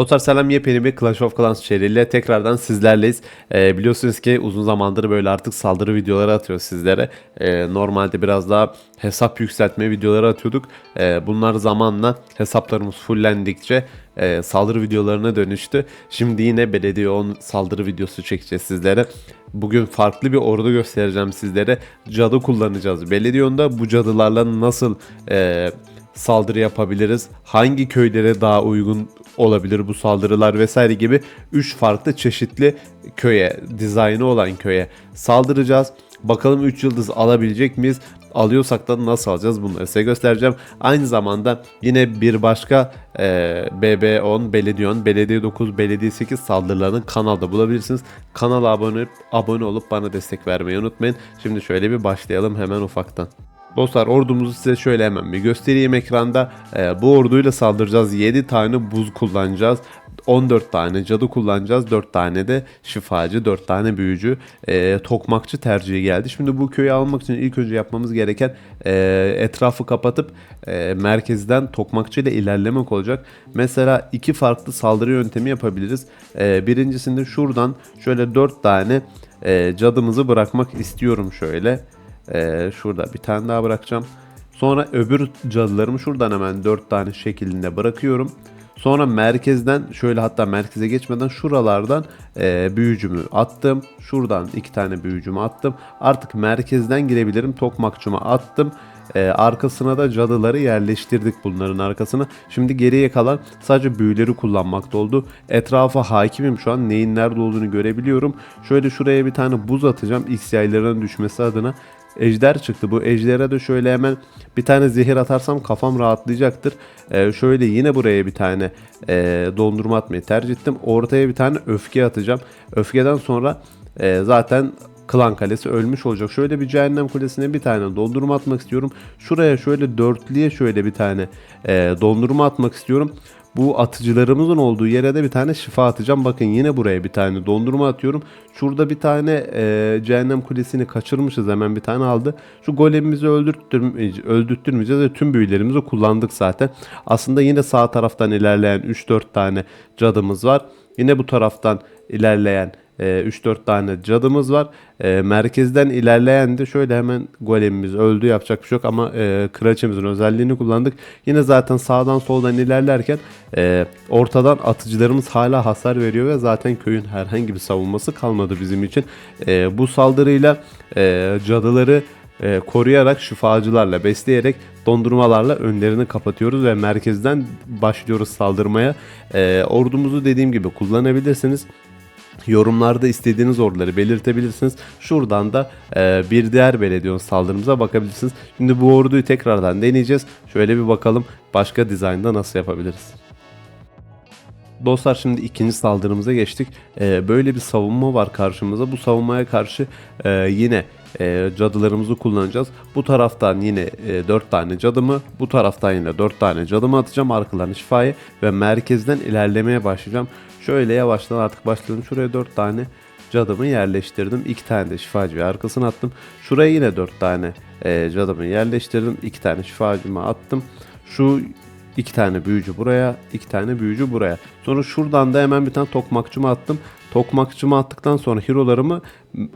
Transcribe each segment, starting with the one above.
Dostlar selam yepyeni bir Clash of Clans içeriğiyle tekrardan sizlerleyiz. Ee, biliyorsunuz ki uzun zamandır böyle artık saldırı videoları atıyoruz sizlere. Ee, normalde biraz daha hesap yükseltme videoları atıyorduk. Ee, bunlar zamanla hesaplarımız fullendikçe e, saldırı videolarına dönüştü. Şimdi yine belediye 10 saldırı videosu çekeceğiz sizlere. Bugün farklı bir ordu göstereceğim sizlere. Cadı kullanacağız. Belediye 10'da bu cadılarla nasıl... E, saldırı yapabiliriz? Hangi köylere daha uygun olabilir bu saldırılar vesaire gibi 3 farklı çeşitli köye, dizaynı olan köye saldıracağız. Bakalım 3 yıldız alabilecek miyiz? Alıyorsak da nasıl alacağız bunları size göstereceğim. Aynı zamanda yine bir başka e, BB10, Belediye 10, Belediye 9, Belediye 8 saldırılarını kanalda bulabilirsiniz. Kanala abone, abone olup bana destek vermeyi unutmayın. Şimdi şöyle bir başlayalım hemen ufaktan. Dostlar ordumuzu size şöyle hemen bir göstereyim ekranda. Ee, bu orduyla saldıracağız. 7 tane buz kullanacağız. 14 tane cadı kullanacağız. 4 tane de şifacı, 4 tane büyücü, e, tokmakçı tercihi geldi. Şimdi bu köyü almak için ilk önce yapmamız gereken e, etrafı kapatıp e, merkezden tokmakçı ile ilerlemek olacak. Mesela iki farklı saldırı yöntemi yapabiliriz. E, birincisinde şuradan şöyle 4 tane e, cadımızı bırakmak istiyorum şöyle. Ee, şurada bir tane daha bırakacağım. Sonra öbür cadılarımı şuradan hemen 4 tane şeklinde bırakıyorum. Sonra merkezden şöyle hatta merkeze geçmeden şuralardan e, büyücümü attım. Şuradan iki tane büyücümü attım. Artık merkezden girebilirim. Tokmakçımı attım. E, arkasına da cadıları yerleştirdik bunların arkasına. Şimdi geriye kalan sadece büyüleri kullanmakta oldu. Etrafa hakimim şu an neyin nerede olduğunu görebiliyorum. Şöyle şuraya bir tane buz atacağım. X yaylarının düşmesi adına ejder çıktı. Bu ejdere de şöyle hemen bir tane zehir atarsam kafam rahatlayacaktır. Ee, şöyle yine buraya bir tane e, dondurma atmayı tercih ettim. Ortaya bir tane öfke atacağım. Öfkeden sonra e, zaten Klan Kalesi ölmüş olacak. Şöyle bir cehennem kulesine bir tane dondurma atmak istiyorum. Şuraya şöyle dörtlüye şöyle bir tane e, dondurma atmak istiyorum. Bu atıcılarımızın olduğu yere de bir tane şifa atacağım. Bakın yine buraya bir tane dondurma atıyorum. Şurada bir tane e, cehennem kulesini kaçırmışız. Hemen bir tane aldı. Şu golemimizi öldürttürmeyeceğiz, öldürttürmeyeceğiz ve tüm büyülerimizi kullandık zaten. Aslında yine sağ taraftan ilerleyen 3-4 tane cadımız var. Yine bu taraftan ilerleyen 3-4 e, tane cadımız var. E, merkezden ilerleyen de şöyle hemen golemimiz öldü yapacak bir şey yok ama e, kraliçemizin özelliğini kullandık. Yine zaten sağdan soldan ilerlerken e, ortadan atıcılarımız hala hasar veriyor ve zaten köyün herhangi bir savunması kalmadı bizim için. E, bu saldırıyla e, cadıları e, koruyarak şifacılarla besleyerek dondurmalarla önlerini kapatıyoruz ve merkezden başlıyoruz saldırmaya. E, ordumuzu dediğim gibi kullanabilirsiniz. Yorumlarda istediğiniz orduları belirtebilirsiniz. Şuradan da e, bir diğer belediye saldırımıza bakabilirsiniz. Şimdi bu orduyu tekrardan deneyeceğiz. Şöyle bir bakalım başka dizaynda nasıl yapabiliriz. Dostlar şimdi ikinci saldırımıza geçtik. Ee, böyle bir savunma var karşımıza. Bu savunmaya karşı e, yine e, cadılarımızı kullanacağız. Bu taraftan yine e, 4 tane cadımı, bu taraftan yine 4 tane cadımı atacağım arkalarını şifayı ve merkezden ilerlemeye başlayacağım. Şöyle yavaştan artık başladım. Şuraya 4 tane cadımı yerleştirdim. 2 tane de şifacı ve arkasını attım. Şuraya yine 4 tane e, cadımı yerleştirdim. 2 tane şifacımı attım. Şu iki tane büyücü buraya, iki tane büyücü buraya. Sonra şuradan da hemen bir tane tokmakçımı attım. Tokmakçımı attıktan sonra hero'larımı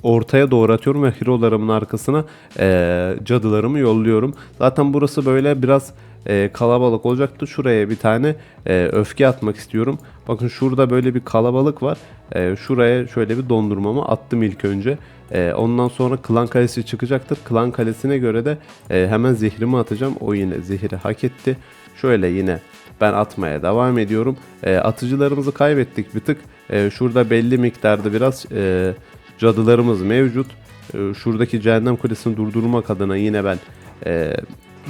ortaya doğru atıyorum ve hero'larımın arkasına e, cadılarımı yolluyorum. Zaten burası böyle biraz e, kalabalık olacaktı. Şuraya bir tane e, öfke atmak istiyorum. Bakın şurada böyle bir kalabalık var. E, şuraya şöyle bir dondurmamı attım ilk önce. E, ondan sonra klan kalesi çıkacaktır. Klan kalesine göre de e, hemen zehrimi atacağım. O yine zehri hak etti. Şöyle yine ben atmaya devam ediyorum. E, atıcılarımızı kaybettik bir tık. E, şurada belli miktarda biraz e, cadılarımız mevcut. E, şuradaki cehennem kulesini durdurmak adına yine ben e,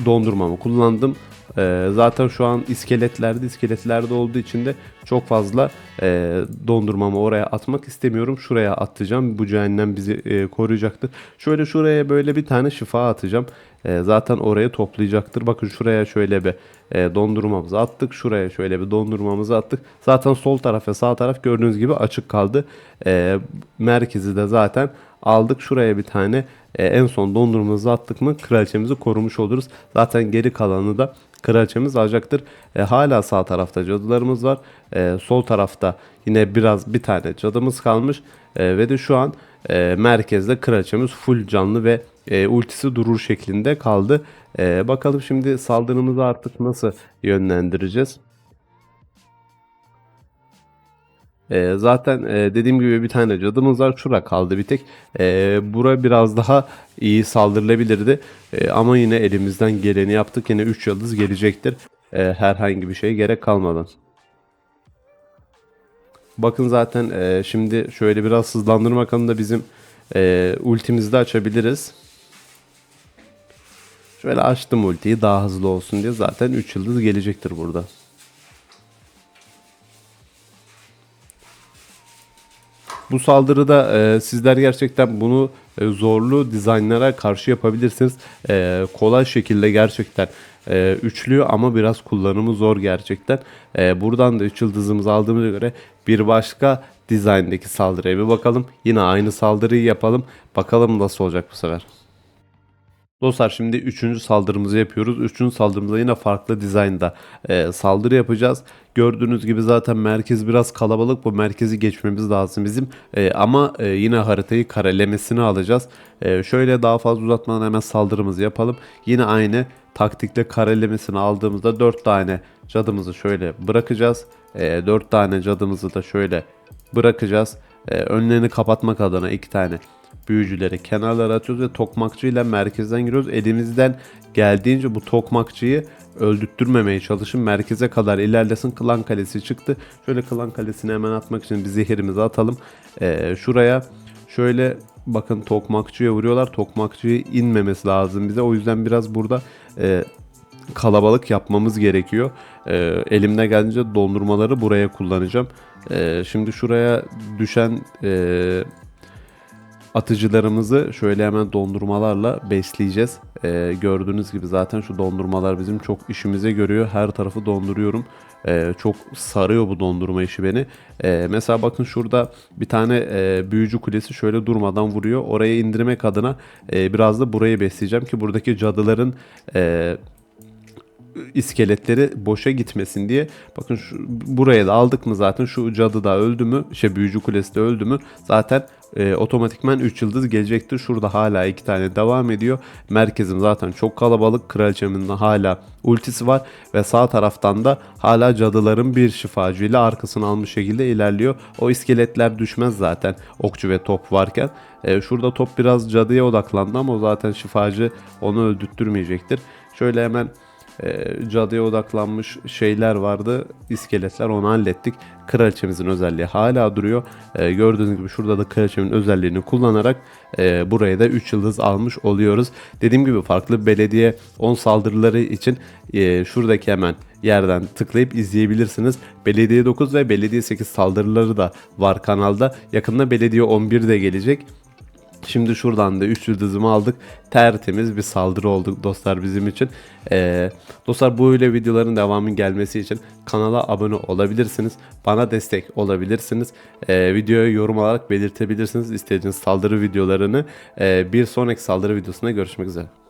dondurmamı kullandım. E, zaten şu an iskeletlerde iskeletlerde olduğu için de çok fazla e, dondurmamı oraya atmak istemiyorum. Şuraya atacağım. Bu cehennem bizi e, koruyacaktır. Şöyle şuraya böyle bir tane şifa atacağım. E, zaten oraya toplayacaktır. Bakın şuraya şöyle bir e, dondurmamızı attık. Şuraya şöyle bir dondurmamızı attık. Zaten sol taraf ve sağ taraf gördüğünüz gibi açık kaldı. E, merkezi de zaten aldık. Şuraya bir tane e, en son dondurmamızı attık mı kraliçemizi korumuş oluruz. Zaten geri kalanı da kraliçemiz alacaktır. E, hala sağ tarafta cadılarımız var. E, sol tarafta yine biraz bir tane cadımız kalmış. E, ve de şu an e, merkezde kraliçemiz full canlı ve e, ultisi durur şeklinde kaldı. E, bakalım şimdi saldırımızı artık nasıl yönlendireceğiz. E, zaten e, dediğim gibi bir tane cadımız var. Şura kaldı bir tek. E, bura biraz daha iyi saldırılabilirdi. E, ama yine elimizden geleni yaptık. Yine 3 yıldız gelecektir. E, herhangi bir şeye gerek kalmadan. Bakın zaten e, şimdi şöyle biraz hızlandırma kanında bizim e, ultimizi de açabiliriz. Şöyle açtım ultiyi daha hızlı olsun diye zaten 3 yıldız gelecektir burada. Bu saldırıda e, sizler gerçekten bunu e, zorlu dizaynlara karşı yapabilirsiniz. E, kolay şekilde gerçekten e, üçlü ama biraz kullanımı zor gerçekten. E, buradan da 3 yıldızımızı aldığımıza göre bir başka dizayndaki saldırıya bir bakalım. Yine aynı saldırıyı yapalım. Bakalım nasıl olacak bu sefer. Dostlar şimdi üçüncü saldırımızı yapıyoruz. Üçüncü saldırımızda yine farklı dizaynda e, saldırı yapacağız. Gördüğünüz gibi zaten merkez biraz kalabalık. Bu merkezi geçmemiz lazım bizim. E, ama e, yine haritayı karelemesini alacağız. E, şöyle daha fazla uzatmadan hemen saldırımızı yapalım. Yine aynı taktikle karelemesini aldığımızda 4 tane cadımızı şöyle bırakacağız. E, 4 tane cadımızı da şöyle bırakacağız. E, önlerini kapatmak adına 2 tane büyücüleri kenarlara atıyoruz ve tokmakçıyla merkezden giriyoruz. Elimizden geldiğince bu tokmakçıyı öldürtmemeye çalışın. Merkeze kadar ilerlesin. Klan kalesi çıktı. Şöyle klan kalesini hemen atmak için bir zehirimizi atalım. Ee, şuraya şöyle bakın tokmakçıya vuruyorlar. Tokmakçıya inmemesi lazım bize. O yüzden biraz burada e, kalabalık yapmamız gerekiyor. E, elimde gelince dondurmaları buraya kullanacağım. E, şimdi şuraya düşen e, atıcılarımızı şöyle hemen dondurmalarla besleyeceğiz. Ee, gördüğünüz gibi zaten şu dondurmalar bizim çok işimize görüyor. Her tarafı donduruyorum. Ee, çok sarıyor bu dondurma işi beni. Ee, mesela bakın şurada bir tane e, büyücü kulesi şöyle durmadan vuruyor. Oraya indirmek adına e, biraz da burayı besleyeceğim ki buradaki cadıların... E, iskeletleri boşa gitmesin diye. Bakın şu, buraya da aldık mı zaten şu cadı da öldü mü, şey büyücü kulesi de öldü mü zaten e, otomatikman 3 yıldız gelecektir. Şurada hala 2 tane devam ediyor. Merkezim zaten çok kalabalık. Kraliçemin hala ultisi var ve sağ taraftan da hala cadıların bir şifacıyla arkasını almış şekilde ilerliyor. O iskeletler düşmez zaten okçu ve top varken. E, şurada top biraz cadıya odaklandı ama o zaten şifacı onu öldürtmeyecektir. Şöyle hemen e, cadıya odaklanmış şeyler vardı. İskeletler onu hallettik. Kraliçemizin özelliği hala duruyor. E, gördüğünüz gibi şurada da kraliçemin özelliğini kullanarak e, buraya da 3 yıldız almış oluyoruz. Dediğim gibi farklı belediye 10 saldırıları için e, şuradaki hemen yerden tıklayıp izleyebilirsiniz. Belediye 9 ve Belediye 8 saldırıları da var kanalda. Yakında Belediye 11 de gelecek. Şimdi şuradan da 3 yıldızımı aldık. Tertemiz bir saldırı olduk dostlar bizim için. Ee, dostlar bu öyle videoların devamının gelmesi için kanala abone olabilirsiniz. Bana destek olabilirsiniz. Ee, videoya yorum olarak belirtebilirsiniz istediğiniz saldırı videolarını. Ee, bir sonraki saldırı videosunda görüşmek üzere.